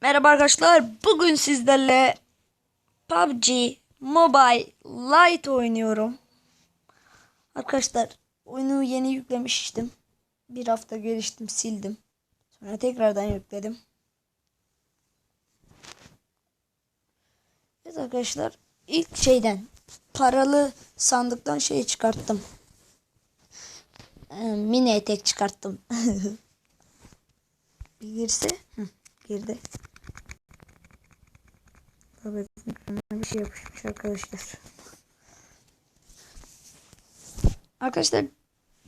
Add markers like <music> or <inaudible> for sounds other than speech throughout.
Merhaba arkadaşlar. Bugün sizlerle PUBG Mobile Lite oynuyorum. Arkadaşlar oyunu yeni yüklemiştim. Bir hafta geliştim sildim. Sonra tekrardan yükledim. Evet arkadaşlar ilk şeyden paralı sandıktan şey çıkarttım. Ee, mini etek çıkarttım. <laughs> Girse. Hı, girdi. Bir şey yapışmış arkadaşlar. Arkadaşlar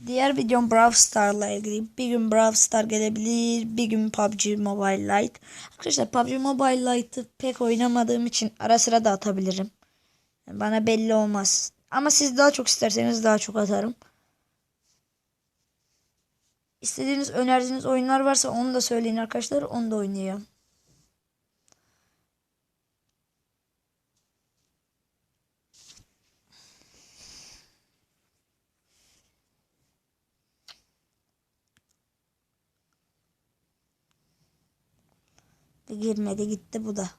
diğer videom Brawl Star'la ilgili. Bir gün Brawl Star gelebilir. Bir gün PUBG Mobile Lite. Arkadaşlar PUBG Mobile Lite'ı pek oynamadığım için ara sıra da atabilirim. Bana belli olmaz. Ama siz daha çok isterseniz daha çok atarım. İstediğiniz önerdiğiniz oyunlar varsa onu da söyleyin arkadaşlar. Onu da oynayacağım. Girmedi gitti bu da.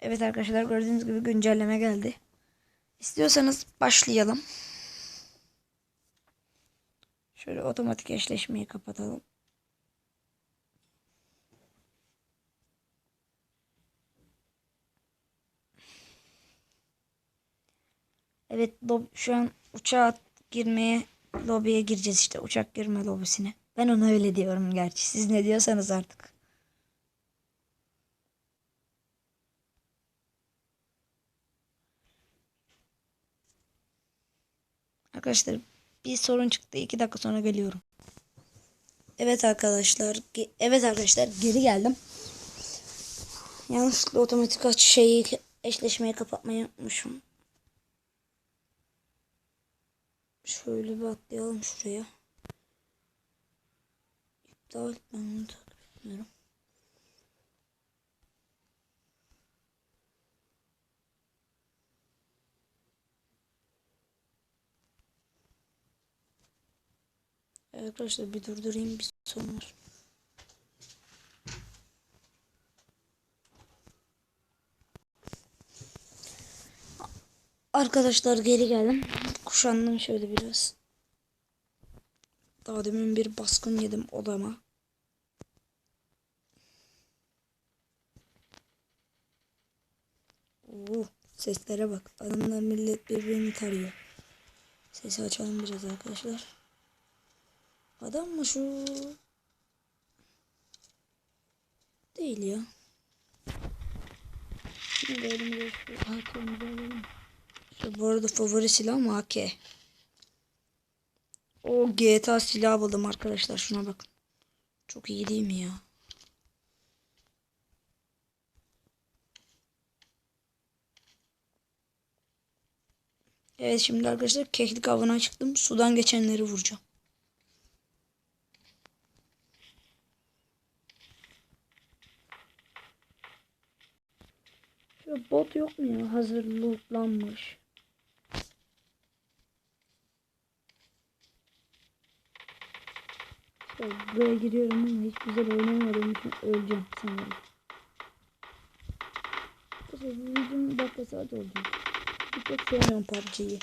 Evet arkadaşlar gördüğünüz gibi güncelleme geldi. İstiyorsanız başlayalım. Şöyle otomatik eşleşmeyi kapatalım. Evet şu an uçağa girmeye lobiye gireceğiz işte uçak girme lobisine. Ben ona öyle diyorum gerçi. Siz ne diyorsanız artık. Arkadaşlar bir sorun çıktı. iki dakika sonra geliyorum. Evet arkadaşlar. Evet arkadaşlar geri geldim. Yanlışlıkla otomatik aç şeyi eşleşmeyi kapatmayı unutmuşum. Şöyle bir atlayalım şuraya. İptal ben onu takip etmiyorum. Arkadaşlar bir durdurayım bir sorun var. Arkadaşlar geri geldim. Kuşandım şöyle biraz. Daha demin bir baskın yedim odama. Oo, seslere bak. Adamlar millet birbirini tarıyor. Sesi açalım biraz arkadaşlar. Adam mı şu? Değil ya. Şimdi elimize şu AK'mizi alalım. Bu arada favori silahım AK. O GTA silah buldum arkadaşlar şuna bakın. Çok iyi değil mi ya? Evet şimdi arkadaşlar keklik avına çıktım. Sudan geçenleri vuracağım. Şu bot yok mu ya? Hazır lootlanmış. Buraya giriyorum ama hiç güzel oynamadığım için öleceğim sanırım. Bu videonun dakika saat oldu. Bir tek sevmiyorum PUBG'yi.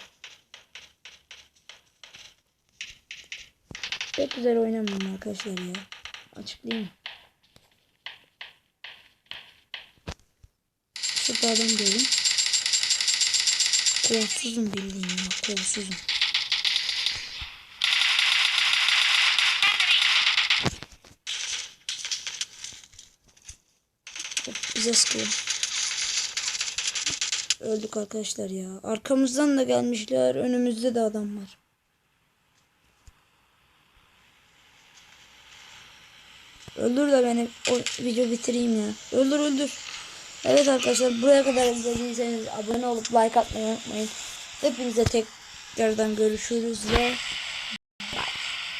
Pek güzel oynamıyorum arkadaşlar ya. Açıklayayım. Şurada adam gördüm. Kolsuzum bildiğin ya kolsuzum. Hop, Bize sıkıyor. Öldük arkadaşlar ya. Arkamızdan da gelmişler. Önümüzde de adam var. Öldür de beni o video bitireyim ya. Öldür öldür. Evet arkadaşlar buraya kadar izlediyseniz abone olup like atmayı unutmayın. Hepinize tekrardan görüşürüz ve